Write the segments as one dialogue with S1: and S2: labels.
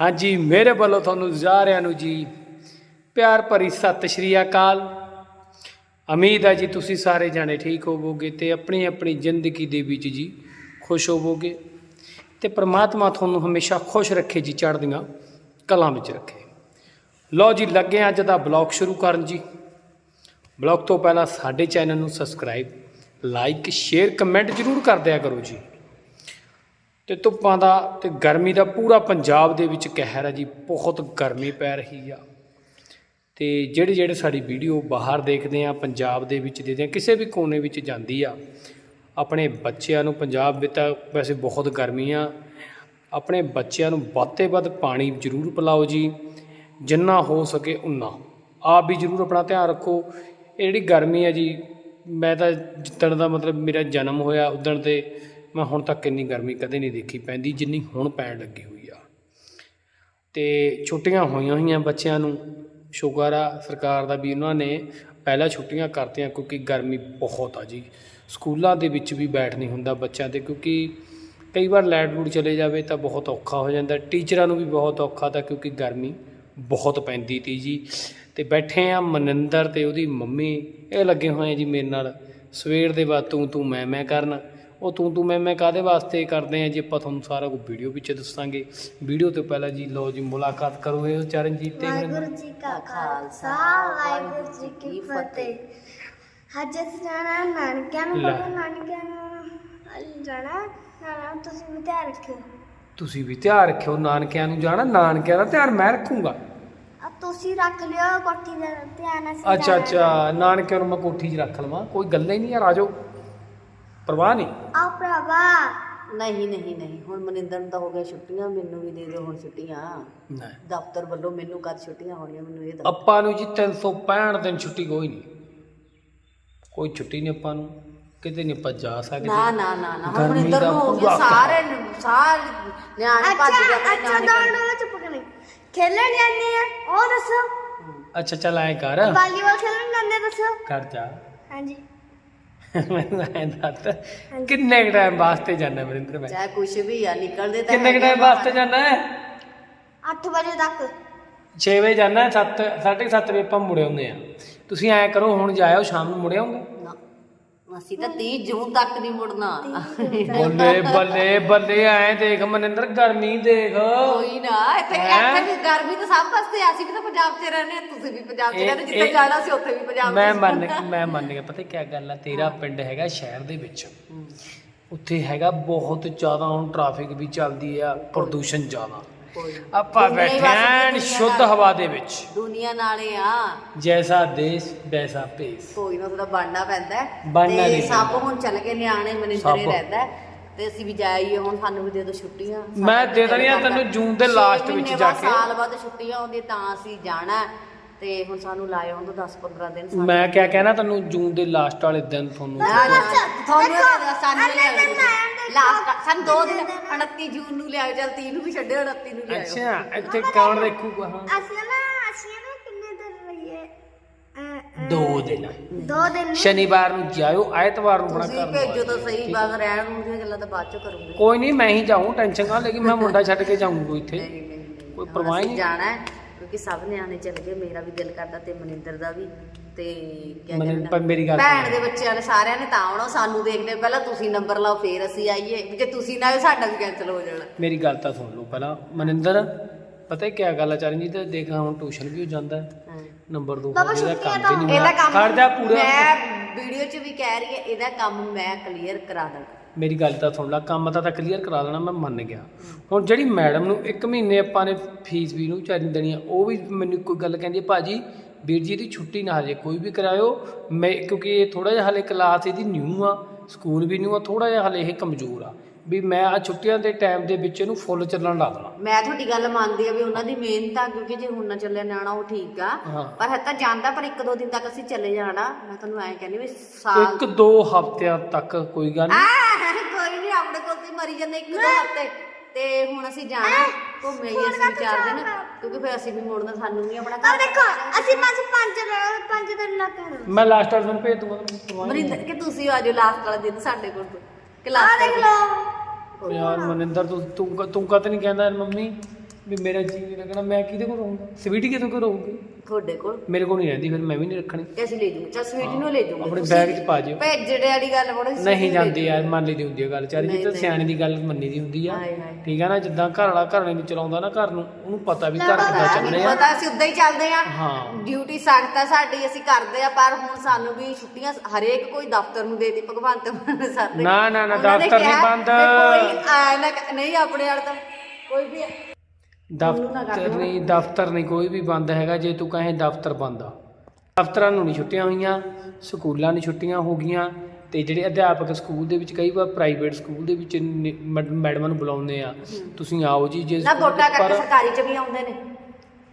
S1: ਹਾਂਜੀ, ਮੇਰੇ ਵੱਲੋਂ ਤੁਹਾਨੂੰ ਸਾਰਿਆਂ ਨੂੰ ਜੀ ਪਿਆਰ ਭਰੀ ਸਤਿ ਸ਼੍ਰੀ ਅਕਾਲ। ਉਮੀਦ ਹੈ ਜੀ ਤੁਸੀਂ ਸਾਰੇ ਜਾਣੇ ਠੀਕ ਹੋਵੋਗੇ ਤੇ ਆਪਣੀ ਆਪਣੀ ਜ਼ਿੰਦਗੀ ਦੇ ਵਿੱਚ ਜੀ ਖੁਸ਼ ਹੋਵੋਗੇ ਤੇ ਪ੍ਰਮਾਤਮਾ ਤੁਹਾਨੂੰ ਹਮੇਸ਼ਾ ਖੁਸ਼ ਰੱਖੇ ਜੀ ਚੜ੍ਹਦੀਆਂ ਕਲਾਂ ਵਿੱਚ ਰੱਖੇ। ਲਓ ਜੀ, ਲੱਗੇ ਅੱਜ ਦਾ ਬਲੌਗ ਸ਼ੁਰੂ ਕਰਨ ਜੀ। ਬਲੌਗ ਤੋਂ ਪਹਿਲਾਂ ਸਾਡੇ ਚੈਨਲ ਨੂੰ ਸਬਸਕ੍ਰਾਈਬ, ਲਾਈਕ, ਸ਼ੇਅਰ, ਕਮੈਂਟ ਜ਼ਰੂਰ ਕਰ ਦਿਆ ਕਰੋ ਜੀ। ਤੇ ਧੁੱਪਾਂ ਦਾ ਤੇ ਗਰਮੀ ਦਾ ਪੂਰਾ ਪੰਜਾਬ ਦੇ ਵਿੱਚ ਕਹਿਰ ਹੈ ਜੀ, ਬਹੁਤ ਗਰਮੀ ਪੈ ਰਹੀ ਆ। ਤੇ ਜਿਹੜੇ ਜਿਹੜੇ ਸਾਡੀ ਵੀਡੀਓ ਬਾਹਰ ਦੇਖਦੇ ਆ, ਪੰਜਾਬ ਦੇ ਵਿੱਚ ਦੇਖਦੇ ਆ, ਕਿਸੇ ਵੀ ਕੋਨੇ ਵਿੱਚ ਜਾਂਦੀ ਆ, ਆਪਣੇ ਬੱਚਿਆਂ ਨੂੰ ਪੰਜਾਬ ਵਿੱਚ ਤਾਂ ਵੈਸੇ ਬਹੁਤ ਗਰਮੀ ਆ। ਆਪਣੇ ਬੱਚਿਆਂ ਨੂੰ ਵੱਧ ਤੋਂ ਵੱਧ ਪਾਣੀ ਜ਼ਰੂਰ ਪਿਲਾਓ ਜੀ, ਜਿੰਨਾ ਹੋ ਸਕੇ ਉਨਾ। ਆਪ ਵੀ ਜ਼ਰੂਰ ਆਪਣਾ ਧਿਆਨ ਰੱਖੋ। ਇਹ ਜਿਹੜੀ ਗਰਮੀ ਆ ਜੀ, ਮੈਂ ਤਾਂ ਜਿੱਦਣ ਦਾ ਮਤਲਬ ਮੇਰਾ ਜਨਮ ਹੋਇਆ, ਉਦਣ ਤੇ ਮੈਂ ਹੁਣ ਤੱਕ ਇੰਨੀ ਗਰਮੀ ਕਦੇ ਨਹੀਂ ਦੇਖੀ ਪੈਂਦੀ ਜਿੰਨੀ ਹੁਣ ਪੈਣ ਲੱਗੀ ਹੋਈ ਆ। ਤੇ ਛੁੱਟੀਆਂ ਹੋਈਆਂ ਹੋਈਆਂ ਬੱਚਿਆਂ ਨੂੰ, ਸ਼ੁਕਰ ਆ ਸਰਕਾਰ ਦਾ ਵੀ ਉਹਨਾਂ ਨੇ ਪਹਿਲਾਂ ਛੁੱਟੀਆਂ ਕਰਤੀਆਂ ਕਿਉਂਕਿ ਗਰਮੀ ਬਹੁਤ ਆ ਜੀ। ਸਕੂਲਾਂ ਦੇ ਵਿੱਚ ਵੀ ਬੈਠ ਨਹੀਂ ਹੁੰਦਾ ਬੱਚਿਆਂ ਤੇ ਕਿਉਂਕਿ ਕਈ ਵਾਰ ਲਾਈਟ ਲੂਟ ਚਲੇ ਜਾਵੇ ਤਾਂ ਬਹੁਤ ਔਖਾ ਹੋ ਜਾਂਦਾ। ਟੀਚਰਾਂ ਨੂੰ ਵੀ ਬਹੁਤ ਔਖਾ ਤਾਂ ਕਿਉਂਕਿ ਗਰਮੀ ਬਹੁਤ ਪੈਂਦੀ ਤੀ ਜੀ। ਤੇ ਬੈਠੇ ਆ ਮਨਿੰਦਰ ਤੇ ਉਹਦੀ ਮੰਮੀ, ਇਹ ਲੱਗੇ ਹੋਏ ਆ ਜੀ ਮੇਰੇ ਨਾਲ, ਸਵੇਰ ਦੇ ਬਾਅਦ ਤੂੰ ਤੂੰ ਮੈਂ ਮੈਂ ਕਰਨ। ਉਹ ਤੂੰ ਤੂੰ ਮੈਂ ਮੈਂ ਕਾਦੇ ਵਾਸਤੇ ਕਰਦੇ ਆ ਜੀ? ਆਪਾਂ ਤੁਹਾਨੂੰ ਸਾਰਾ ਕੁਝ ਵੀਡੀਓ ਵਿੱਚ ਦੱਸਾਂਗੇ। ਵੀਡੀਓ ਤੋਂ ਪਹਿਲਾਂ ਜੀ ਲਓ ਜੀ ਮੁਲਾਕਾਤ ਕਰੋ ਇਹ ਚਰਨਜੀਤ ਤੇ
S2: ਵਾਹਿਗੁਰੂ ਜੀ ਕਾ ਖਾਲਸਾ ਵਾਹਿਗੁਰੂ ਜੀ ਕੀ ਫਤਿਹ। ਅੱਜ ਅਸੀਂ ਜਾਣਾ ਨਾਨਕਿਆਂ ਨੂੰ
S1: ਲੈ।
S2: ਬੋਲੋ ਨਾਨਕਿਆਂ ਨੂੰ ਜਾਣਾ ਨਾਨਾ ਤੁਸੀਂ ਵੀ ਧਿਆਨ ਰੱਖਿਓ।
S1: ਤੁਸੀਂ ਵੀ ਧਿਆਨ ਰੱਖਿਓ ਨਾਨਕਿਆਂ ਨੂੰ ਜਾਣਾ ਨਾਨਕਿਆਂ ਦਾ ਧਿਆਨ ਮੈਂ ਰੱਖੂੰਗਾ।
S2: ਆ ਤੁਸੀਂ ਰੱਖ ਲਿਓ ਕੋਠੀ ਦਾ ਧਿਆਨ ਅਸੀਂ
S1: ਅੱਛਾ। ਅੱਛਾ ਨਾਨਕਿਆਂ ਨੂੰ। ਮੈਂ ਕੋਠੀ 'ਚ ਰੱਖ ਲਵਾਂ। ਕੋਈ ਗੱਲ ਹੀ ਨਹੀਂ ਯਾਰ ਆਜੋ ਪਰਵਾਹ ਨਹੀਂ?
S2: ਆ ਭਰਾਵਾ।
S3: ਨਹੀਂ ਨਹੀਂ ਨਹੀਂ। ਹੁਣ ਮਨਿੰਦਰ ਨੂੰ ਤਾਂ ਹੋ ਗਿਆ ਛੁੱਟੀਆਂ ਮੈਨੂੰ ਵੀ ਦੇ ਦਿਓ ਹੁਣ ਛੁੱਟੀਆਂ।
S1: ਨਹੀਂ।
S3: ਦਫ਼ਤਰ ਵੱਲੋਂ ਮੈਨੂੰ ਕਦ ਛੁੱਟੀਆਂ ਹੋਣੀਆਂ ਮੈਨੂੰ ਇਹ ਦੱਸੋ।
S1: ਆਪਾਂ ਨੂੰ ਜੀ 365 ਦਿਨ ਛੁੱਟੀ ਕੋਈ ਨਹੀਂ। ਕੋਈ ਛੁੱਟੀ ਨਹੀਂ ਆਪਾਂ ਨੂੰ। ਕਿਤੇ ਨਹੀਂ ਆਪਾਂ ਜਾ ਸਕਦੇ।
S3: ਨਾ ਨਾ ਨਾ ਨਾ। ਹੁਣ
S1: ਗਰਮੀ
S3: ਮਨਿੰਦਰ
S1: ਦਾ
S3: ਨੂੰ ਹੋ
S1: ਪੂਰਾ
S3: ਗਿਆ ਸਾਰੇ ਸਾਰੇ ਨਿਆਣੇ ਭੱਜ
S2: ਅੱਛਾ
S3: ਗਏ
S2: ਅੱਛਾ
S3: ਨਾਨਕੇ।
S2: ਦੌੜਨ ਵਾਲਾ ਚੁੱਪ ਕਰੇ। ਖੇਲਣ ਜਾਂਦੇ ਆ ਉਹ ਦੱਸੋ।
S1: ਅੱਛਾ ਚੱਲ ਐ ਕਰ।
S2: ਵਾਲੀਬਾਲ ਖੇਲਣ ਜਾਂਦੇ ਆ, ਦੱਸੋ।
S1: ਕਰ ਜਾ।
S2: ਹਾਂਜੀ।
S1: ਮੈਨੂੰ ਐਂ ਦੱਸ ਕਿੰਨੇ ਕੁ ਟਾਈਮ ਵਾਸਤੇ ਜਾਣਾ ਵਰਿੰਦਰ ਮੈਂ?
S3: ਚਾਹੇ ਕੁਛ ਵੀ ਆ ਨਿਕਲਦੇ ਤਾਂ
S1: ਕਿੰਨੇ ਕੁ ਟਾਈਮ। ਵਾਸਤੇ ਜਾਣਾ ਹੈ?
S2: 8 ਵਜੇ ਤੱਕ।
S1: 6 ਵਜੇ ਜਾਣਾ 7 7:30 ਵਜੇ ਆਪਾਂ ਮੁੜ ਆਉਂਦੇ ਆ ਤੁਸੀਂ ਐਂ ਕਰੋ ਹੁਣ ਜਾਇਓ ਸ਼ਾਮ ਨੂੰ ਮੁੜ ਆਉਂਗੇ?
S3: ਅਸੀਂ ਤਾਂ 30 ਜੂਨ ਤੱਕ ਨਹੀਂ ਮੁੜਨਾ
S1: ਬੱਲੇ ਬੱਲੇ ਬੱਲੇ ਐਂ ਦੇਖ ਮਨਿੰਦਰ ਗਰਮੀ ਦੇਖ
S3: ਕੋਈ ਨਾ ਇੱਥੇ? ਇੱਥੇ ਵੀ ਗਰਮੀ ਤਾਂ ਸਭ ਵਾਸਤੇ ਆ ਅਸੀਂ ਵੀ ਤਾਂ ਪੰਜਾਬ 'ਚ ਰਹਿੰਦੇ ਆ ਤੁਸੀਂ ਵੀ ਪੰਜਾਬ 'ਚ ਰਹਿੰਦੇ ਜਿੱਥੇ ਜਾਣਾ ਸੀ ਉੱਥੇ ਵੀ ਪੰਜਾਬ
S1: ਮੈਂ। ਮੰਨ ਮੈਂ ਮੰਨ ਗਿਆ ਪਤਾ ਕੀ ਗੱਲ ਆ ਤੇਰਾ ਪਿੰਡ ਹੈਗਾ ਸ਼ਹਿਰ ਦੇ ਵਿੱਚ। ਉੱਥੇ ਹੈਗਾ ਬਹੁਤ ਜ਼ਿਆਦਾ ਹੁਣ ਟ੍ਰੈਫਿਕ ਵੀ ਚੱਲਦੀ ਆ ਪ੍ਰਦੂਸ਼ਣ ਜ਼ਿਆਦਾ। ਆਪਾਂ ਬੈਠੇ ਆਂ ਸ਼ੁੱਧ ਹਵਾ ਦੇ ਵਿੱਚ
S3: ਦੁਨੀਆ ਨਾਲੇ ਆ
S1: ਜੈਸਾ ਦੇਸ਼ ਵੈਸਾ ਭੇਸ
S3: ਕੋਈ ਨਾ ਥੋੜਾ ਬਣਨਾ ਪੈਂਦਾ।
S1: ਬਣਨਾ
S3: ਤੇ
S1: ਨਹੀਂ
S3: ਸਭ। ਹੁਣ ਚੱਲ ਗਏ ਨਿਆਣੇ ਮਨਿੰਦਰੇ। ਰਹਿੰਦਾ। ਤੇ ਅਸੀਂ ਵੀ ਜਾਈਏ ਹੁਣ ਸਾਨੂੰ ਵੀ ਦੇ ਦਿਓ ਛੁੱਟੀਆਂ
S1: ਮੈਂ ਦੇ ਦੇਣੀਆਂ ਤੈਨੂੰ ਜੂਨ ਦੇ ਲਾਸਟ ਵਿੱਚ ਜਾ ਕੇ।
S3: ਸਾਲ ਬਾਅਦ ਛੁੱਟੀਆਂ ਆਉਂਦੀਆਂ ਤਾਂ ਅਸੀਂ ਜਾਣਾ। ਤੇ ਹੁਣ ਸਾਨੂੰ ਲਾਏ ਆਉਣ ਤੋਂ 10 15 ਦਿਨ ਸਾਨੂੰ
S1: ਮੈਂ ਕਿਆ ਕਹਿਣਾ ਤੈਨੂੰ ਜੂਨ ਦੇ ਲਾਸਟ ਵਾਲੇ ਦਿਨ ਤੁਹਾਨੂੰ
S3: ਤੁਹਾਨੂੰ ਸਾਨੂੰ ਲਾਸਟ ਸਾਨੂੰ ਦੋ ਦਿਨ
S2: ਅਗਲੇ ਦਿਨ।
S3: 29 ਜੂਨ ਨੂੰ ਲਿਆਓ ਚਲ 30 ਨੂੰ ਵੀ ਛੱਡਿਓ 29 ਨੂੰ ਲਿਆਓ।
S1: ਅੱਛਾ ਇੱਥੇ ਕੌਣ ਦੇਖੂਗਾ ਹਾਂ
S2: ਅਸੀਂ ਨਾ ਅਸੀਂ ਨਾ ਕਿੰਨੇ ਦਿਨ ਰਹੀਏ? ਅ, ਅ,
S1: ਦੋ ਦਿਨ।
S2: ਦੋ ਦਿਨ
S1: ਸ਼ਨੀਵਾਰ ਨੂੰ ਜਾਇਓ ਐਤਵਾਰ ਨੂੰ ਬਣਾ
S3: ਤੁਸੀਂ ਭੇਜੋ ਤਾਂ ਸਹੀ ਬਾਗ ਰਹਿਣ ਨੂੰ ਦੀਆਂ ਗੱਲਾਂ ਤਾਂ ਬਾਅਦ ਚੋਂ ਕਰੂੰਗੇ।
S1: ਕੋਈ ਨਹੀਂ ਮੈਂ ਹੀ ਜਾਊਂ ਟੈਨਸ਼ਨ ਨਾ ਲੈ ਕੇ ਮੈਂ ਮੁੰਡਾ ਛੱਡ ਕੇ ਜਾਊਂਗਾ ਇੱਥੇ। ਕੋਈ ਪਰਵਾਹ ਨਹੀਂ।
S3: ਜਾਣਾ ਹੈ। ਕਿਉਂਕਿ ਸਭ ਨਿਆਣੇ ਚੱਲ ਗਏ ਮੇਰਾ ਵੀ ਦਿਲ ਕਰਦਾ ਤੇ ਮਨਿੰਦਰ ਦਾ ਵੀ ਤੇ ਕੀ
S1: ਮਨਿੰ-
S3: ਕਹਿੰਦੇ?
S1: ਪਰ ਮੇਰੀ ਗੱਲ
S3: ਭੈਣ। ਦੇ ਬੱਚਿਆਂ ਨੇ ਸਾਰਿਆਂ ਨੇ ਤਾਂ ਆਉਣਾ ਸਾਨੂੰ ਦੇਖਦੇ ਪਹਿਲਾਂ ਤੁਸੀਂ ਨੰਬਰ ਲਾਓ ਫੇਰ ਅਸੀਂ ਆਈਏ। ਜੇ ਤੁਸੀਂ ਨਾ ਆਏ ਸਾਡਾ ਵੀ ਕੈਨਸਲ ਹੋ ਜਾਣਾ।
S1: ਮੇਰੀ ਗੱਲ ਤਾਂ ਸੁਣ ਲਓ ਪਹਿਲਾਂ। ਮਨਿੰਦਰ ਪਤਾ ਕੀ ਗੱਲ ਆ ਚਰਨਜੀਤ ਦੇਖ ਹੁਣ ਟਿਊਸ਼ਨ ਵੀ ਹੋ ਜਾਂਦਾ ਹੈ।
S3: ਹਾਂ।
S1: ਨੰਬਰ 2
S2: ਬਾਬਾ
S1: ਇਹਦਾ
S2: ਛੁੱਟੀਆਂ
S1: ਕੰਮ
S2: ਤਾਂ
S3: ਇਹਦਾ
S1: ਖੜ ਜਾ ਪੂਰਾ।
S3: ਮੈਂ ਵੀਡੀਓ 'ਚ ਵੀ ਕਹਿ ਰਹੀ ਹੈ ਇਹਦਾ ਕੰਮ ਮੈਂ ਕਲੀਅਰ ਕਰਾ ਦਾਂ
S1: ਮੇਰੀ ਗੱਲ ਤਾਂ ਸੁਣ ਲੈ ਕੰਮ ਤਾਂ ਤਾਂ ਕਲੀਅਰ ਕਰਾ ਦੇਣਾ ਮੈਂ ਮੰਨ ਗਿਆ। ਹੁਣ ਜਿਹੜੀ ਮੈਡਮ ਨੂੰ ਇੱਕ ਮਹੀਨੇ ਆਪਾਂ ਨੇ ਫੀਸ ਵੀ ਨੂੰ ਚਾਰੀ ਦੇਣੀ ਆ ਉਹ ਵੀ ਮੈਨੂੰ ਕੋਈ ਗੱਲ ਕਹਿੰਦੀ ਭਾਜੀ ਵੀਰ ਜੀ ਦੀ ਛੁੱਟੀ ਨਾ ਹਜੇ ਕੋਈ ਵੀ ਕਰਾਇਓ। ਮੈਂ ਕਿਉਂਕਿ ਇਹ ਥੋੜਾ ਜਿਹਾ ਹਲੇ ਕਲਾਸ ਇਹਦੀ ਨਿਊ ਆ ਸਕੂਲ ਵੀ ਨਿਊ ਆ ਥੋੜਾ ਜਿਹਾ ਹਲੇ ਇਹ ਕਮਜ਼ੋਰ ਆ। ਵੀ ਮੈਂ ਆ ਛੁੱਟੀਆਂ ਦੇ ਟਾਈਮ ਦੇ ਵਿੱਚ ਇਹਨੂੰ ਫੁੱਲ ਚੱਲਣ ਲਾ ਦੇਣਾ
S3: ਮੈਂ ਤੁਹਾਡੀ ਗੱਲ ਮੰਨਦੀ ਆ ਵੀ ਉਹਨਾਂ ਦੀ ਮਿਹਨਤ ਆ ਕਿਉਂਕਿ ਜੇ ਹੁਣ ਨਾ ਚੱਲਿਆ ਨਿਆਣਾ ਉਹ ਠੀਕ ਆ।
S1: ਹਾਂ।
S3: ਪਰ ਹੈ ਤਾਂ ਜਾਂਦਾ ਪਰ ਇੱਕ ਦੋ ਦਿਨ ਤੱਕ ਅਸੀਂ ਚਲੇ ਜਾਣਾ। ਮੈਂ ਤੁਹਾਨੂੰ ਐਂ ਕਹਿੰਦੀ ਵੀ ਸਾਲ
S1: ਇੱਕ ਦੋ ਹਫ਼ਤਿਆਂ ਤੱਕ ਕੋਈ ਗੱਲ ਨਹੀਂ
S3: ਕੋਈ ਨਹੀਂ ਆਪਣੇ ਕੋਲ ਤੇ ਮਰੀ ਜਾਂਦੇ ਇੱਕ ਦੋ ਹਫ਼ਤੇ। ਤੇ ਹੁਣ ਅਸੀਂ ਜਾਣਾ ਘੁੰਮ ਆਈਏ ਅਸੀਂ ਵੀ ਚਾਰ ਦਿਨ। ਕਿਉਂਕਿ ਫਿਰ ਅਸੀਂ ਵੀ ਮੁੜਨਾ ਸਾਨੂੰ ਵੀ ਆਪਣਾ
S2: ਆ ਦੇਖੋ ਅਸੀਂ ਬਸ ਪੰਜ ਦਿਨ ਪੰਜ ਦਿਨ ਲੱਗ ਜਾਣਾ।
S1: ਮੈਂ ਲਾਸਟ ਵਾਰ ਤੁਹਾਨੂੰ ਭੇਜ ਦੂੰਗਾ ਤੁਹਾਨੂੰ।
S3: ਮਰਿੰਦਰ ਕਿ ਤੁਸੀਂ ਆ ਜਾਓ ਲਾਸਟ ਵਾਲਾ ਦਿਨ ਸਾਡੇ ਕੋਲ ਕਿ
S2: ਆ
S3: ਲਾਸਟ
S2: ਦੇਖ ਲਓ।
S1: ਯਾਰ ਮਨਿੰਦਰ ਤੂੰ ਤੂੰ ਕ- ਤੂੰ ਕਦ ਨਹੀਂ ਕਹਿੰਦਾ ਯਾਰ ਮੰਮੀ? ਵੀ ਮੇਰਾ ਜੀ ਨਹੀਂ ਲੱਗਣਾ ਮੈਂ ਕਿਹਦੇ ਕੋਲ ਰਹੂੰਗਾ? ਸਵੀਟੀ ਕਿਹਦੇ ਕੋਲ ਰਹੂਗੀ?
S3: ਤੁਹਾਡੇ ਕੋਲ?
S1: ਮੇਰੇ ਕੋਲ ਨਹੀਂ ਰਹਿੰਦੀ ਫਿਰ ਮੈਂ ਵੀ ਨਹੀਂ ਰੱਖਣੀ।
S3: ਤੇ ਅਸੀਂ ਲੈ ਜੂਗੇ ਚਲ ਸਵੀਟ ਨੂੰ ਲੈ ਜੂਗੇ
S1: ਆਪਣੇ ਬੈਗ 'ਚ ਪਾ ਜਿਓ।
S3: ਭੇਜੜੇ ਵਾਲੀ ਗੱਲ ਬੜੀ
S1: ਨਹੀਂ ਜਾਂਦੀ ਯਾਰ ਮੰਨ ਲਈ ਦੀ ਹੁੰਦੀ ਹੈ ਗੱਲ। ਚਾਰੀ ਜੀ ਤਾਂ ਸਿਆਣੇ ਦੀ ਗੱਲ ਮੰਨੀ ਦੀ ਹੁੰਦੀ ਆ। ਠੀਕ ਆ ਨਾ ਜਿੱਦਾਂ ਘਰ ਵਾਲਾ ਘਰ ਵਾਲੇ ਨੂੰ ਚਲਾਉਂਦਾ ਨਾ ਘਰ ਨੂੰ ਉਹਨੂੰ ਪਤਾ ਵੀ ਘਰ ਕਿੱਦਾਂ ਚੱਲਣੇ ਆ।
S3: ਪਤਾ ਅਸੀਂ ਉਦਾਂ ਹੀ ਚੱਲਦੇ ਆ।
S1: ਹਾਂ।
S3: ਡਿਊਟੀ ਸਖਤ ਆ ਸਾਡੀ ਅਸੀਂ ਕਰਦੇ ਆ ਪਰ ਹੁਣ ਸਾਨੂੰ ਵੀ ਛੁੱਟੀਆਂ ਹਰੇਕ ਕੋਈ ਦਫ਼ਤਰ ਨੂੰ ਦੇਤੀ ਭਗਵੰਤ ਮਾਨ ਸਾਡੇ
S1: ਨਾ ਨਾ ਨਾ ਦਫ਼ਤਰ ਨਹੀਂ ਬੰਦ।
S3: ਕੋਈ ਨਹੀਂ ਆਪਣੇ ਵਾਲ ਤਾਂ ਕੋਈ ਵੀ
S1: ਦਫ਼ਤਰ ਨਹੀਂ ਦਫ਼ਤਰ ਨਹੀਂ ਕੋਈ ਵੀ ਬੰਦ ਹੈਗਾ ਜੇ ਤੂੰ ਕਹੇ ਦਫ਼ਤਰ ਬੰਦ ਆ। ਦਫ਼ਤਰਾਂ ਨੂੰ ਨਹੀਂ ਛੁੱਟੀਆਂ ਹੋਈਆਂ ਸਕੂਲਾਂ ਨੂੰ ਛੁੱਟੀਆਂ ਹੋ ਗਈਆਂ ਤੇ ਜਿਹੜੇ ਅਧਿਆਪਕ ਸਕੂਲ ਦੇ ਵਿੱਚ ਕਈ ਵਾਰ ਪ੍ਰਾਈਵੇਟ ਸਕੂਲ ਦੇ ਵਿੱਚ ਨੀ- ਮੈਡ- ਮੈਡਮਾਂ ਨੂੰ ਬੁਲਾਉਂਦੇ ਆ ਤੁਸੀਂ ਆਓ ਜੀ ਜੇ
S3: ਨਾ ਵੋਟਾਂ ਕਰਕੇ
S1: ਪਰ
S3: ਸਰਕਾਰੀ ਚ ਵੀ ਆਉਂਦੇ ਨੇ।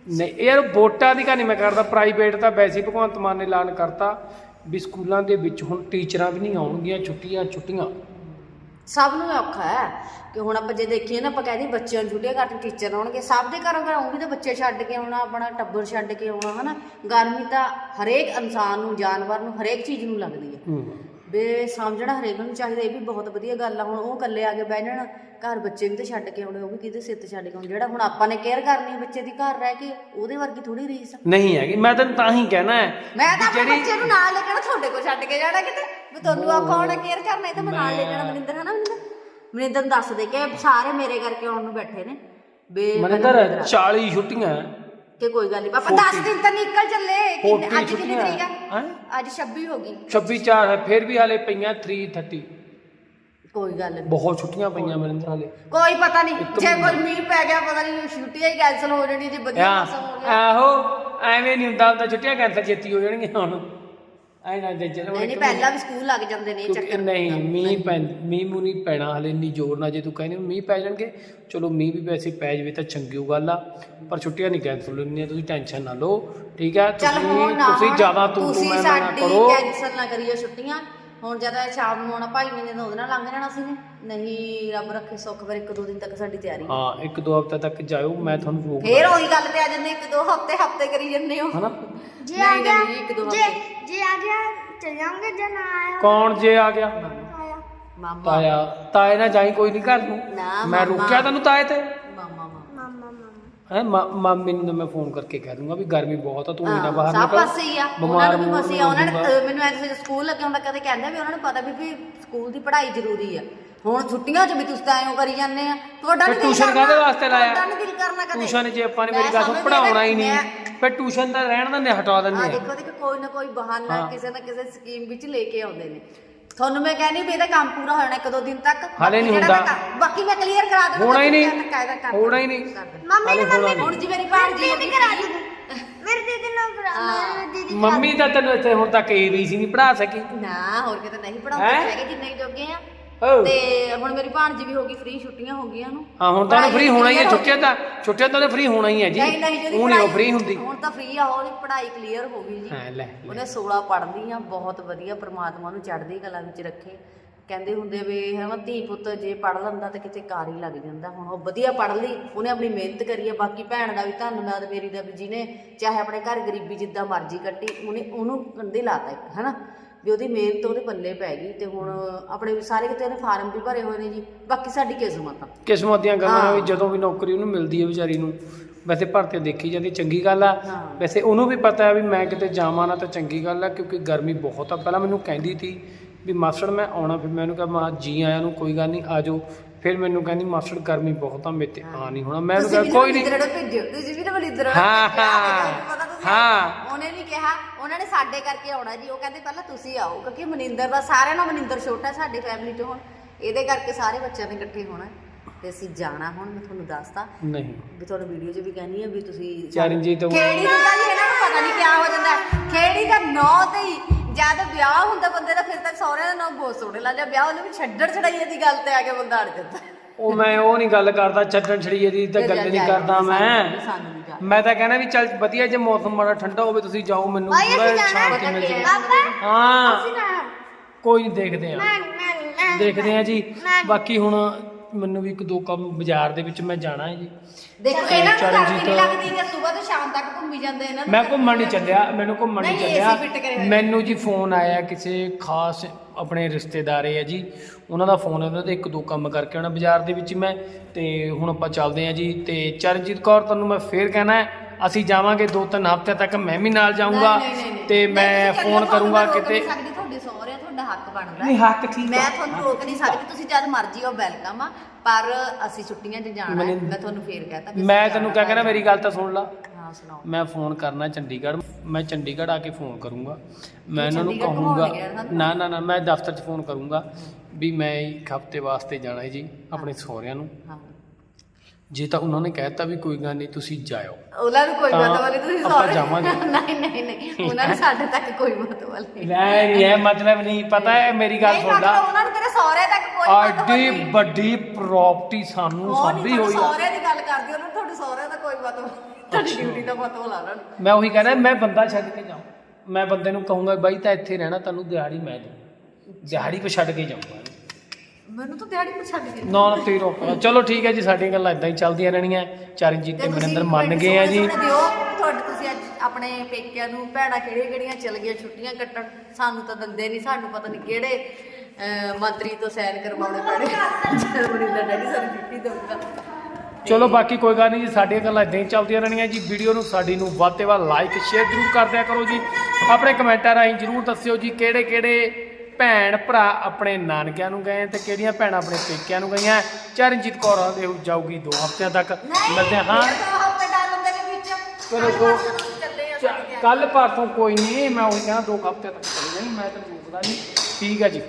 S1: ਨਹੀਂ ਯਾਰ ਵੋਟਾਂ ਦੀ ਕਹਾਣੀ ਮੈਂ ਕਰਦਾ ਪ੍ਰਾਈਵੇਟ ਤਾਂ ਵੈਸੇ ਹੀ ਭਗਵੰਤ ਮਾਨ ਨੇ ਐਲਾਨ ਕਰਤਾ ਵੀ ਸਕੂਲਾਂ ਦੇ ਵਿੱਚ ਹੁਣ ਟੀਚਰਾਂ ਵੀ ਨਹੀਂ ਆਉਣਗੀਆਂ ਛੁੱਟੀਆਂ ਛੁੱਟੀਆਂ।
S3: ਸਭ ਨੂੰ ਔਖਾ ਹੈ ਕਿ ਹੁਣ ਆਪਾਂ ਜੇ ਦੇਖੀਏ ਨਾ ਆਪਾਂ ਕਹਿੰਦੇ ਬੱਚਿਆਂ ਨੂੰ ਛੁੱਟੀਆਂ ਘੱਟ ਟੀਚਰ ਆਉਣਗੇ ਸਭ ਦੇ ਘਰੋਂ ਘਰ ਆਉਂਗੀ ਤਾਂ ਬੱਚੇ ਛੱਡ ਕੇ ਆਉਣਾ ਆਪਣਾ ਟੱਬਰ ਛੱਡ ਕੇ ਆਉਣਾ ਹਨਾ? ਗਰਮੀ ਤਾਂ ਹਰੇਕ ਇਨਸਾਨ ਨੂੰ ਜਾਨਵਰ ਨੂੰ ਹਰੇਕ ਚੀਜ਼ ਨੂੰ ਲੱਗਦੀ
S1: ਹੈ।
S3: ਬੇ ਸਮਝਣਾ ਹਰੇਕ ਨੂੰ ਚਾਹੀਦਾ ਇਹ ਵੀ ਬਹੁਤ ਵਧੀਆ ਗੱਲ ਆ ਹੁਣ ਉਹ ਇਕੱਲੇ ਆ ਕੇ ਬਹਿ ਜਾਣ ਘਰ ਬੱਚੇ ਵੀ ਤਾਂ ਛੱਡ ਕੇ ਆਉਣੇ ਉਹ ਵੀ ਕਿਹਦੇ ਸਿਰ ਤੇ ਛੱਡ ਕੇ ਆਉਣੇ ਜਿਹੜਾ ਹੁਣ ਆਪਾਂ ਨੇ ਕੇਅਰ ਕਰਨੀ ਹੈ ਬੱਚੇ ਦੀ ਘਰ ਰਹਿ ਕੇ ਉਹਦੇ ਵਰਗੀ ਥੋੜੀ ਰੀਸ।
S1: ਨਹੀਂ ਹੈਗੀ ਮੈਂ ਤੈਨੂੰ ਤਾਂ ਹੀ ਕਹਿਣਾ ਹੈ
S3: ਮੈਂ ਤਾਂ ਆਪਣੇ ਬੱਚੇ ਨੂੰ ਨਾਲ ਲੈ ਕੇ ਤੁਹਾਡੇ ਕੋਲ ਛੱਡ ਕੇ ਜਾਣਾ ਕਿਤੇ। ਵੀ ਤੁਹਾਨੂੰ ਆਪਾਂ ਹੁਣ ਕੇਅਰ ਕਰਨਾ ਇਹ ਤਾਂ ਮੈਂ ਨਾਲ ਲੈ ਜਾਣਾ ਮਨਿੰਦਰ ਹਨਾ ਮਨਿੰਦਰ? ਮਨਿੰਦਰ ਨੂੰ ਦੱਸ ਦੇ ਕਿ ਸਾਰੇ ਮੇਰੇ ਕਰਕੇ ਆਉਣ ਨੂੰ ਬੈਠੇ ਨੇ। ਬੇ
S1: ਮਨਿੰਦਰ 40 ਛੁੱਟੀਆਂ।
S3: ਕਿ ਕੋਈ ਗੱਲ ਨਹੀਂ ਪਾਪਾ 10 ਦਿਨ ਤਾਂ ਨਿਕਲ ਚੱਲੇ। ਕਿੰਨੇ-
S1: 40
S3: ਅੱਜ ਕਿੰਨੀ ਤਰੀਕ ਆ? ਅੱਜ 26 ਹੋ ਗਈ।
S1: 26 4 ਹੈ ਫਿਰ ਵੀ ਹਾਲੇ ਪਈਆਂ 330
S3: ਕੋਈ ਗੱਲ ਨਹੀਂ
S1: ਬਹੁਤ ਛੁੱਟੀਆਂ ਪਈਆਂ ਮਨਿੰਦਰ ਹਾਲੇ।
S3: ਕੋਈ ਪਤਾ ਨਹੀਂ ਜੇ ਕੋਈ ਮੀਂਹ ਪੈ ਗਿਆ ਪਤਾ ਨਹੀਂ ਛੁੱਟੀਆਂ ਹੀ ਕੈਨਸਲ ਹੋ ਜਾਣੀ ਜੇ ਵਧੀਆ
S1: ਆ
S3: ਮੌਸਮ ਹੋ ਗਿਆ।
S1: ਆਹੋ ਐਵੇਂ ਨਹੀਂ ਹੁੰਦਾ ਹੁੰਦਾ ਛੁੱਟੀਆਂ ਕੈਂਸਲ ਛੇਤੀ ਹੋ ਜਾਣਗੀਆਂ ਹੁਣ। ਐ ਨਾ ਦੇ ਚਲੋ
S3: ਨਹੀਂ ਨਹੀਂ ਪਹਿਲਾਂ ਵੀ ਸਕੂਲ ਲੱਗ ਜਾਂਦੇ ਨੇ ਚੱਕਰ।
S1: ਨਹੀਂ ਮੀਂਹ ਪੈ ਮੀਂਹ ਨਹੀਂ ਪੈਣਾ ਹਲੇ ਇੰਨੀ ਜ਼ੋਰ ਨਾਲ ਜੇ ਤੂੰ ਕਹਿੰਦੇ ਮੀਂਹ ਪੈ ਜਾਣਗੇ ਚਲੋ ਮੀਂਹ ਵੀ ਵੈਸੇ ਪੈ ਜਵੇ ਤਾਂ ਚੰਗੀ ਗੱਲ ਆ ਪਰ ਛੁੱਟੀਆਂ ਨਹੀਂ ਕੈਂਸਲ ਹੁੰਦੀਆਂ ਤੁਸੀਂ ਟੈਨਸ਼ਨ ਨਾ ਲਓ ਠੀਕ ਹੈ? ਤੁਸੀਂ ਤੁਸੀਂ ਜ਼ਿਆਦਾ ਤੂੰ ਮੈਂ ਨਾ
S3: ਸਾਡੀ
S1: ਕਰੋ।
S3: ਕੈਂਸਲ ਨਾ ਕਰੀਓ ਛੁੱਟੀਆਂ। ਹੁਣ ਜਦ ਇਹ ਸ਼ਾਮ ਨੂੰ ਆਉਣਾ ਭਾਈ ਨੇ ਜਦੋਂ ਉਹਦੇ ਨਾਲ ਲੰਘ ਜਾਣਾ ਸੀ ਨੇ ਨਹੀਂ ਰੱਬ ਰੱਖੇ ਸੁੱਖ ਫਿਰ ਇੱਕ ਦੋ ਦਿਨ ਤੱਕ ਸਾਡੀ ਤਿਆਰੀ
S1: ਹਾਂ ਇੱਕ ਦੋ ਹਫ਼ਤੇ ਤੱਕ ਜਾਇਓ ਮੈਂ ਤੁਹਾਨੂੰ ਰੋਕ
S3: ਫੇਰ ਉਹੀ ਗੱਲ ਤੇ ਆ ਜਾਂਦੇ ਇੱਕ ਦੋ ਹਫ਼ਤੇ ਹਫ਼ਤੇ ਕਰੀ ਜਾਂਦੇ ਹੋ।
S1: ਹਨਾ?
S2: ਜੇ ਆ
S3: ਨਹੀਂ,
S2: ਗਿਆ
S3: ਨਹੀਂ, ਇੱਕ ਦੋ
S2: ਜੇ
S3: ਹਫ਼ਤੇ।
S2: ਜੇ ਆ ਗਿਆ ਚਲ ਜਾਵਾਂਗੇ ਜੇ ਨਾ ਆਇਆ?
S1: ਕੌਣ ਜੇ ਆ ਗਿਆ?
S2: ਆਇਆ।
S3: ਮਾਮਾ।
S1: ਤਾਇਆ ਤਾਏ ਨਾਲ ਜਾਈ ਕੋਈ ਨਹੀਂ ਘਰ ਨੂੰ।
S3: ਨਾ,
S1: ਮੈਂ
S3: ਮਾਮਾ।
S1: ਰੁਕਿਆ ਤੈਨੂੰ ਤਾਏ ਤੇ? ਹੈ ਮਾਮੀ ਨੂੰ ਤਾਂ ਮੈਂ ਫੋਨ ਕਰਕੇ ਕਹਿ ਦੂੰਗਾ ਵੀ ਗਰਮੀ ਬਹੁਤ ਆ ਤੂੰ
S3: ਹਾਂ,
S1: ਬਾਹਰ
S3: ਸਭ
S1: ਨਿਕਲ।
S3: ਪਾਸੇ ਹੀ ਆ। ਉਹਨਾਂ ਨੂੰ ਵੀ
S1: ਬਮੂਰ
S3: ਮਸੀ ਆ ਉਹਨਾਂ ਨੇ ਅਹ ਮੈਨੂੰ ਐਸੇ ਸਕੂਲ ਲੱਗੇ ਹੁੰਦਾ ਕਦੇ ਕਹਿੰਦੇ ਵੀ ਉਹਨਾਂ ਨੂੰ ਪਤਾ ਵੀ ਵੀ ਸਕੂਲ ਦੀ ਪੜ੍ਹਾਈ ਜ਼ਰੂਰੀ ਆ। ਹੁਣ ਛੁੱਟੀਆਂ 'ਚ ਵੀ ਤੁਸੀਂ ਤਾਂ ਐਂ ਕਰੀ ਜਾਂਦੇ ਆ। ਤੁਹਾਡਾ
S1: ਫਿਰ
S3: ਨੀ ਦਿਲ
S1: ਟਿਊਸ਼ਨ
S3: ਕਰਨਾ,
S1: ਕਾਹਦੇ ਵਾਸਤੇ ਲਾਇਆ?
S3: ਤੁਹਾਡਾ ਨੀ ਦਿਲ ਕਰਨਾ ਕਦੇ।
S1: ਟਿਊਸ਼ਨ ਜੇ ਆਪਾਂ ਨੇ
S3: ਮੈਂ
S1: ਮੇਰੀ ਗੱਲ
S3: ਸਮਝਦੀ
S1: ਪੜਾਉਣਾ ਹੀ
S3: ਮੈਂ-
S1: ਨਹੀਂ। ਫਿਰ ਟਿਊਸ਼ਨ ਤਾਂ ਰਹਿਣ ਦਿੰਦੇ ਹਟਾ ਦਿੰਦੇ
S3: ਆ
S1: ਆ।
S3: ਦੇਖੋ ਦੇਖੋ ਕੋਈ ਨਾ ਕੋਈ ਬਹਾਨਾ। ਕਿਸੇ ਨਾ ਕਿਸੇ ਸਕੀਮ ਵਿੱਚ ਲੈ ਕੇ ਆਉਂਦੇ ਨੇ। ਤੁਹਾਨੂੰ ਮੈਂ ਕਹਿੰਦੀ ਵੀ ਇਹਦਾ ਕੰਮ ਪੂਰਾ ਹੋ ਜਾਣਾ ਇੱਕ ਦੋ ਦਿਨ ਤੱਕ
S1: ਹਾਲੇ
S3: ਬਾਕੀ
S1: ਨਹੀਂ
S3: ਜਿਹੜਾ
S1: ਹੁੰਦਾ।
S3: ਮੈਂ ਬਾਕੀ ਮੈਂ ਕਲੀਅਰ ਕਰਾ ਦੇਣਾ
S1: ਹੋਣਾ ਹੀ ਨਹੀਂ। ਹੋਣਾ ਹੀ ਨਹੀਂ।
S2: ਮੰਮੀ
S1: ਹਾਲੇ
S2: ਨੇ
S1: ਹੋਣਾ
S2: ਮੰਮੀ
S3: ਹੁਣ ਜੀ ਮੇਰੀ ਭਾਣਜੀ ਹੋ ਗਈ
S2: ਕਰਾ ਦੇ ਮੇਰੇ ਦੀਦੀ ਨੂੰ ਕਰਾ
S3: ਹਾਂ।
S2: ਮੇਰੇ ਦੀਦੀ
S1: ਮੰਮੀ ਤਾਂ ਤੈਨੂੰ ਇੱਥੇ ਹੁਣ ਤੱਕ ਏਬੀਸੀ ਨਹੀਂ ਪੜਾ ਸਕੀ
S3: ਨਾ ਹੋਰ ਕਿਤੇ ਨਹੀਂ ਪੜਾਉਂਦੇ
S1: ਹੈਂ?
S3: ਹੈਗੇ ਜਿੰਨੇ ਕੁ ਜੋਗੇ ਆ
S1: ਓ
S3: ਤੇ ਹੁਣ ਮੇਰੀ ਭਾਣਜੀ ਵੀ ਹੋ ਗਈ ਫ੍ਰੀ ਛੁੱਟੀਆਂ ਹੋ ਗਈਆਂ ਨੂੰ।
S1: ਹਾਂ ਹੁਣ ਤਾਂ ਫ੍ਰੀ ਹੋਣਾ ਹੀ ਹੈ ਛੁੱਟੀਆਂ ਤਾਂ ਛੁੱਟੀਆਂ ਤਾਂ ਫ੍ਰੀ ਹੋਣਾ ਹੀ ਹੈ ਜੀ।
S3: ਨਹੀਂ ਨਹੀਂ ਜਿਹੜੀ
S1: ਉਹ ਨਹੀਂ ਉਹ
S3: ਪੜ੍ਹਾਈ-
S1: ਫ੍ਰੀ ਹੁੰਦੀ।
S3: ਹੁਣ ਤਾਂ ਫ੍ਰੀ ਆ ਉਹਦੀ ਪੜ੍ਹਾਈ ਕਲੀਅਰ ਹੋ ਗਈ ਜੀ।
S1: ਹਾਂ ਲੈ
S3: ਉਹਨੇ 16 ਪੜ੍ਹਦੀ ਆ ਬਹੁਤ ਵਧੀਆ ਪ੍ਰਮਾਤਮਾ ਨੂੰ ਚੜ੍ਹਦੀ ਕਲਾ ਵਿੱਚ ਰੱਖੇ। ਕਹਿੰਦੇ ਹੁੰਦੇ ਵੀ ਹਨਾ ਧੀ ਪੁੱਤ ਜੇ ਪੜ੍ਹ ਲੈਂਦਾ ਤਾਂ ਕਿਤੇ ਕਾਰ ਹੀ ਲੱਗ ਜਾਂਦਾ। ਹੁਣ ਉਹ ਵਧੀਆ ਪੜ੍ਹ ਲਈ ਉਹਨੇ ਆਪਣੀ ਮਿਹਨਤ ਕਰੀ ਆ। ਬਾਕੀ ਭੈਣ ਦਾ ਵੀ ਧੰਨਵਾਦ ਮੇਰੀ ਦਾ ਵੀ ਜਿਹਨੇ ਚਾਹੇ ਆਪਣੇ ਘਰ ਗਰੀਬੀ ਜਿੱਦਾਂ ਮਰਜ਼ੀ ਕੱਟੀ ਉਹਨੇ ਉਹਨੂੰ ਕੰਦੇ ਲਾਤਾ ਇੱਕ ਹਨਾ? ਵੀ ਉਹਦੀ ਮਿਹਨਤ ਉਹਦੇ ਪੱਲੇ ਪੈ ਗਈ ਤੇ ਹੁਣ ਆਪਣੇ ਸਾਰੇ ਕਿਤੇ ਉਹਨੇ ਫਾਰਮ ਵੀ ਭਰੇ ਹੋਏ ਨੇ ਜੀ ਬਾਕੀ ਸਾਡੀ ਕਿਸਮਤ ਆ।
S1: ਕਿਸਮਤ ਦੀਆਂ ਗੱਲਾਂ। ਵੀ ਜਦੋਂ ਵੀ ਨੌਕਰੀ ਉਹਨੂੰ ਮਿਲਦੀ ਹੈ ਵਿਚਾਰੀ ਨੂੰ ਵੈਸੇ ਭਰਤੀ ਦੇਖੀ ਜਾਂਦੀ ਚੰਗੀ ਗੱਲ ਆ। ਵੈਸੇ ਉਹਨੂੰ ਵੀ ਪਤਾ ਹੈ ਵੀ ਮੈਂ ਕਿਤੇ ਜਾਵਾਂ ਨਾ ਤਾਂ ਚੰਗੀ ਗੱਲ ਆ ਕਿਉਂਕਿ ਗਰਮੀ ਬਹੁਤ ਆ। ਪਹਿਲਾਂ ਮੈਨੂੰ ਕਹਿੰਦੀ ਸੀ ਵੀ ਮਾਸੜ ਮੈਂ ਆਉਣਾ। ਫਿਰ ਮੈਨੂੰ ਕਿਹਾ ਮਾ ਜੀ ਆਇਆਂ ਨੂੰ ਕੋਈ ਗੱਲ ਨਹੀਂ ਆ ਜਾਓ। ਫਿਰ ਮੈਨੂੰ ਕਹਿੰਦੀ ਮਾਸੜ ਗਰਮੀ ਬਹੁਤ ਆ ਮੇਰੇ ਤੇ ਆ ਨਹੀਂ ਹੋਣਾ। ਮੈਂ ਉਹਨੂੰ ਕਿਹਾ ਕੋਈ ਨਹੀਂ
S3: ਨੂੰ ਤੁਸੀਂ ਵੀ ਨਾ ਨੂੰ
S1: ਹਾਂ, ਹਾਂ, ਹਾਂ।
S3: ਉਹਨੇ ਨਹੀਂ ਕਿਹਾ ਉਹਨਾਂ ਨੇ ਸਾਡੇ ਕਰਕੇ ਆਉਣਾ ਜੀ। ਉਹ ਕਹਿੰਦੇ ਪਹਿਲਾਂ ਤੁਸੀਂ ਆਓ ਕਿਉਂਕਿ ਮਨਿੰਦਰ ਦਾ ਸਾਰਿਆਂ ਨਾਲ ਮਨਿੰਦਰ ਛੋਟਾ ਸਾਡੀ ਫੈਮਿਲੀ 'ਚ ਹੁਣ। ਇਹਦੇ ਕਰਕੇ ਸਾਰੇ ਬੱਚਿਆਂ ਨੇ ਇਕੱਠੇ ਹੋਣਾ ਤੇ ਅਸੀਂ ਜਾਣਾ ਹੁਣ ਮੈਂ ਤੁਹਾਨੂੰ ਦੱਸਤਾ
S1: ਨਹੀਂ।
S3: ਵੀ ਤੁਹਾਨੂੰ ਵੀਡੀਓ 'ਚ ਵੀ ਕਹਿੰਦੀ ਆ ਵੀ ਤੁਸੀਂ
S1: ਚਰਨਜੀਤ ਉਹ-
S3: ਖੇੜੀ ਹੁੰਦਾ ਜੀ ਇਹਨਾਂ ਨੂੰ ਪਤਾ ਨਹੀਂ ਕਿਆ ਹੋ ਜਾਂਦਾ ਹੈ। ਖੇੜੀ ਦਾ ਨੌ ਤੇ ਹੀ ਜਦ ਵਿਆਹ ਹੁੰਦਾ ਬੰਦੇ ਦਾ ਫਿਰ ਤਾਂ ਸਹੁਰਿਆਂ ਦਾ ਨਾਮ ਬਹੁਤ ਸੋਹਣੇ ਲੱਗਦਾ ਵਿਆਹ ਉਹਨੂੰ ਵੀ ਛੱਡਣ ਛੜਾਈਏ ਦੀ ਗੱਲ ਤੇ ਆ ਕੇ ਬੰਦਾ ਅੜ ਜਾਂਦਾ।
S1: ਉਹ ਮੈਂ ਉਹ ਨਹੀਂ ਗੱਲ ਕਰਦਾ ਛੱਡਣ ਛੜੀਏ ਦੀ ਤਾਂ ਗੱਲ ਨਹੀਂ ਕਰਦਾ ਮੈਂ।
S3: ਸਾਨੂੰ ਵੀ
S1: ਮੈਂ ਤਾਂ ਕਹਿੰਦਾ ਵੀ ਚੱਲ ਵਧੀਆ ਜੇ ਮੌਸਮ ਮਾੜਾ ਠੰਡਾ ਹੋਵੇ ਤੁਸੀਂ ਜਾਓ ਮੈਨੂੰ
S2: ਆਈ ਅਸੀਂ
S1: ਥੋੜ੍ਹਾ
S2: ਜਾਣਾ
S1: ਸ਼ਾਂਤੀ ਮਿਲ ਜਾਵੇ
S2: ਪਾਪਾ
S1: ਹਾਂ।
S2: ਅਸੀਂ
S1: ਕੋਈ ਨਹੀਂ ਦੇਖਦੇ ਆ
S2: ਮੈਂ ਨਹੀਂ ਮੈਂ ਨਹੀਂ ਮੈਂ
S1: ਦੇਖਦੇ ਆ ਜੀ। ਬਾਕੀ ਹੁਣ ਮੈਨੂੰ ਵੀ ਇੱਕ ਦੋ ਕੰਮ ਬਾਜ਼ਾਰ ਦੇ ਵਿੱਚ ਮੈਂ ਜਾਣਾ ਹੈ ਜੀ
S3: ਦੇਖੋ
S1: ਤੇ
S3: ਇਹਨਾਂ ਨੂੰ
S1: ਚਰਨਜੀਤ-
S3: ਗਰਮੀ ਨਹੀਂ ਲੱਗਦੀ ਜੇ ਸਵੇਰ ਤੋਂ ਸ਼ਾਮ ਤੱਕ ਘੁੰਮੀ ਜਾਂਦੇ ਇਹਨਾਂ ਨੂੰ
S1: ਮੈਂ ਘੁੰਮਣ ਨਹੀਂ ਚੱਲਿਆ ਮੈਨੂੰ ਘੁੰਮਣ ਨਹੀਂ
S3: ਨਹੀਂ,
S1: ਚੱਲਿਆ। ਮੈਨੂੰ ਜੀ ਫੋਨ ਆਇਆ ਕਿਸੇ ਖਾਸ ਆਪਣੇ ਰਿਸ਼ਤੇਦਾਰੇ ਆ ਜੀ ਉਹਨਾਂ ਦਾ ਫੋਨ ਉਹਨਾਂ ਦੇ ਇੱਕ ਦੋ ਕੰਮ ਕਰਕੇ ਆਉਣਾ ਬਾਜ਼ਾਰ ਦੇ ਵਿੱਚ ਮੈਂ ਤੇ ਹੁਣ ਆਪਾਂ ਚੱਲਦੇ ਆ ਜੀ ਤੇ ਚਰਨਜੀਤ ਕੌਰ ਤੁਹਾਨੂੰ ਮੈਂ ਫੇਰ ਕਹਿਣਾ ਹੈ, ਅਸੀਂ ਜਾਵਾਂਗੇ ਦੋ ਤਿੰਨ ਹਫ਼ਤੇ ਤੱਕ ਮੈਂ ਵੀ ਨਾਲ ਜਾਊਂਗਾ
S3: ਨਹੀਂ, ਨਹੀਂ, ਨਹੀਂ।
S1: ਤੇ
S3: ਨਹੀਂ,
S1: ਮੈਂ
S3: ਤੁਸੀਂ
S1: ਫੋਨ
S3: ਚੱਲਿਓ,
S1: ਕਰੂੰਗਾ
S3: ਤੁਹਾਨੂੰ ਰੋਕ
S1: ਕਿਤੇ
S3: ਸਕਦੀ ਸਹੁਰੇ ਆ, ਤੁਹਾਡਾ ਹੱਕ ਬਣਦਾ
S1: ਨਹੀਂ ਹੱਕ ਠੀਕ
S3: ਮੈਂ। ਤੁਹਾਨੂੰ ਰੋਕ ਨਹੀਂ ਸਕਦੀ ਤੁਸੀਂ ਜਦ ਮਰਜ਼ੀ ਹੋ ਵੈਲਕਮ ਆ। ਪਰ ਅਸੀਂ ਛੁੱਟੀਆਂ 'ਚ ਜਾਣਾ ਹੈ ਮੈਂ ਤੁਹਾਨੂੰ ਫੇਰ ਕਹਤਾ
S1: ਮੈਂ ਤੈਨੂੰ ਕਿਆ ਕਹਿਣਾ ਮੇਰੀ ਗੱਲ ਤਾਂ ਸੁਣ ਲਾ।
S3: ਹਾਂ ਸੁਣਾਓ।
S1: ਮੈਂ ਫੋਨ ਕਰਨਾ ਚੰਡੀਗੜ੍ਹ ਮੈਂ ਚੰਡੀਗੜ੍ਹ ਆ ਕੇ ਫੋਨ ਕਰੂੰਗਾ। ਮੈਂ ਇਹਨਾਂ ਨੂੰ
S3: ਚੰਡੀਗੜ੍ਹ
S1: ਕਹੂੰਗਾ
S3: ਗਿਆ ਨਾ?
S1: ਨਾ ਨਾ ਨਾ ਮੈਂ ਦਫ਼ਤਰ 'ਚ ਫੋਨ ਕਰੂੰਗਾ ਵੀ ਮੈਂ ਇੱਕ ਹਫ਼ਤੇ ਵਾਸਤੇ ਜਾਣਾ ਹੈ ਜੀ ਆਪਣੇ ਸਹੁਰਿਆਂ ਨੂੰ।
S3: ਹਾਂ।
S1: ਜੇ ਤਾਂ ਉਹਨਾਂ ਨੇ ਕਹਿਤਾ ਵੀ ਕੋਈ ਗੱਲ ਨਹੀਂ ਤੁਸੀਂ ਜਾਇਓ।
S3: ਉਹਨਾਂ ਨੂੰ ਕੋਈ
S1: ਤਾਂ
S3: ਮਤਲਬ ਨਹੀਂ ਤੁਸੀਂ
S1: ਆਪਾਂ ਜਾਵਾਂਗੇ।
S3: ਨਹੀਂ ਨਹੀਂ ਨਹੀਂ। ਉਹਨਾਂ ਨੂੰ ਸਾਡੇ ਤੱਕ ਕੋਈ ਮਤਲਬ ਨਹੀਂ
S1: ਲੈ ਨਹੀਂ। ਇਹ ਮਤਲਬ ਨਹੀਂ ਪਤਾ ਹੈ ਮੇਰੀ ਗੱਲ
S3: ਨਹੀਂ,
S1: ਸੁਣ ਲਾ।
S3: ਮਤਲਬ ਉਹਨਾਂ ਨੂੰ ਤੇਰੇ ਸਹੁਰੇ ਤੱਕ ਕੋਈ ਮਤਲਬ
S1: ਆਡੀ
S3: ਨਹੀਂ।
S1: ਵੱਡੀ ਪ੍ਰਾਪਰਟੀ ਸਾਨੂੰ
S3: ਉਹ ਨਹੀਂ
S1: ਸਾਂਭੀ
S3: ਤੁਹਾਡੇ
S1: ਹੋਈ ਆ।
S3: ਸਹੁਰੇ ਦੀ ਗੱਲ ਕਰਦੀ ਉਹਨਾਂ ਨੂੰ ਤੁਹਾਡੇ ਸਹੁਰੇ ਦਾ ਕੋਈ ਮਤਲਬ ਤੁਹਾਡੀ ਡਿਊਟੀ ਦਾ ਮਤਲਬ ਲਾ ਨੂੰ।
S1: ਮੈਂ ਉਹੀ ਕਹਿੰਦਾ ਮੈਂ ਬੰਦਾ ਛੱਡ ਕੇ ਜਾਉਂ ਮੈਂ ਬੰਦੇ ਨੂੰ ਕਹੂੰਗਾ ਬਾਈ ਤਾਂ ਇੱਥੇ ਰਹਿਣਾ ਤੈਨੂੰ ਦਿਹਾੜੀ ਮੈਂ ਦੂੰ ਦਿਹਾੜੀ ਪੇ ਛੱਡ ਕੇ ਜਾਊਂਗਾ।
S3: ਮੈਨੂੰ ਤਾਂ ਦਿਹਾੜੀ ਪਰ ਛੱਡ ਕੇ
S1: ਚਲੋ ਠੀਕ ਹੈ ਜੀ ਸਾਡੀਆਂ ਗੱਲਾਂ ਇਦਾਂ ਹੀ ਚੱਲਦੀਆਂ ਰਹਿਣੀਆਂ। ਚਰਨਜੀਤ ਤੇ ਮਨਿੰਦਰ ਮੰਨ ਗਏ ਆ ਜੀ।
S3: ਸੋਹਣੇ ਦਿਓ। ਤੁਹਾਡੇ ਤੁਸੀਂ ਅੱਜ ਆਪਣੇ ਪੇਕਿਆਂ ਨੂੰ ਭੈਣਾਂ ਕਿਹੜੀਆਂ ਕਿਹੜੀਆਂ ਚਲ ਗਈਆਂ ਛੁੱਟੀਆਂ ਕੱਟਣ? ਸਾਨੂੰ ਤਾਂ ਦਿੰਦੇ ਨਹੀਂ ਸਾਨੂੰ ਪਤਾ ਨਹੀਂ ਕਿਹੜੇ ਅਹ, ਮੰਤਰੀ ਤੋਂ ਸਾਈਨ ਕਰਵਾਉਣੇ ਪੈਣੇ। ਜਰਮਨੀ ਦਾ ਡੈਡੀ ਸਾਨੂੰ ਛੁੱਟੀ ਦਊਗਾ
S1: ਚਲੋ ਬਾਕੀ ਕੋਈ ਗੱਲ ਨਹੀਂ ਜੀ ਸਾਡੀਆਂ ਗੱਲਾਂ ਇਦਾਂ ਹੀ ਚੱਲਦੀਆਂ ਰਹਿਣੀਆਂ ਜੀ। ਵੀਡੀਓ ਨੂੰ ਸਾਡੀ ਨੂੰ ਵੱਧ ਤੇ ਵੱਧ ਲਾਈਕ ਸ਼ੇਅਰ ਜ਼ਰੂਰ ਕਰ ਦਿਆ ਕਰੋ ਜੀ। ਆਪਣੇ ਕਮੈਂਟਾਂ ਰਾਹੀਂ ਜ਼ਰੂਰ ਦੱਸਿਓ ਜੀ ਕਿਹੜੇ ਕਿਹੜੇ ਭੈਣ ਭਰਾ ਆਪਣੇ ਨਾਨਕਿਆਂ ਨੂੰ ਗਏ ਤੇ ਕਿਹੜੀਆਂ ਭੈਣਾਂ ਆਪਣੇ ਪੇਕਿਆਂ ਨੂੰ ਗਈਆਂ? ਚਰਨਜੀਤ ਕੌਰ ਦੇ ਜਾਊਗੀ 2 ਹਫ਼ਤਿਆਂ ਤੱਕ। ਮਿਲਦੇ ਹਾਂ।
S3: ਦੇ
S1: ਚਲੋ ਦੋ
S3: ਸਾਡੀ
S1: ਕੱਲ ਪਾਸੋਂ ਕੋਈ ਨਹੀਂ ਮੈਂ ਉਹੀ ਕਹਿੰਦਾ 2 ਹਫ਼ਤੇ ਤੱਕ ਚਲੇ ਜਾਈ ਮੈਂ ਤਾਂ ਰੋਕਦਾ ਨਹੀਂ। ਠੀਕ ਹੈ ਜੀ।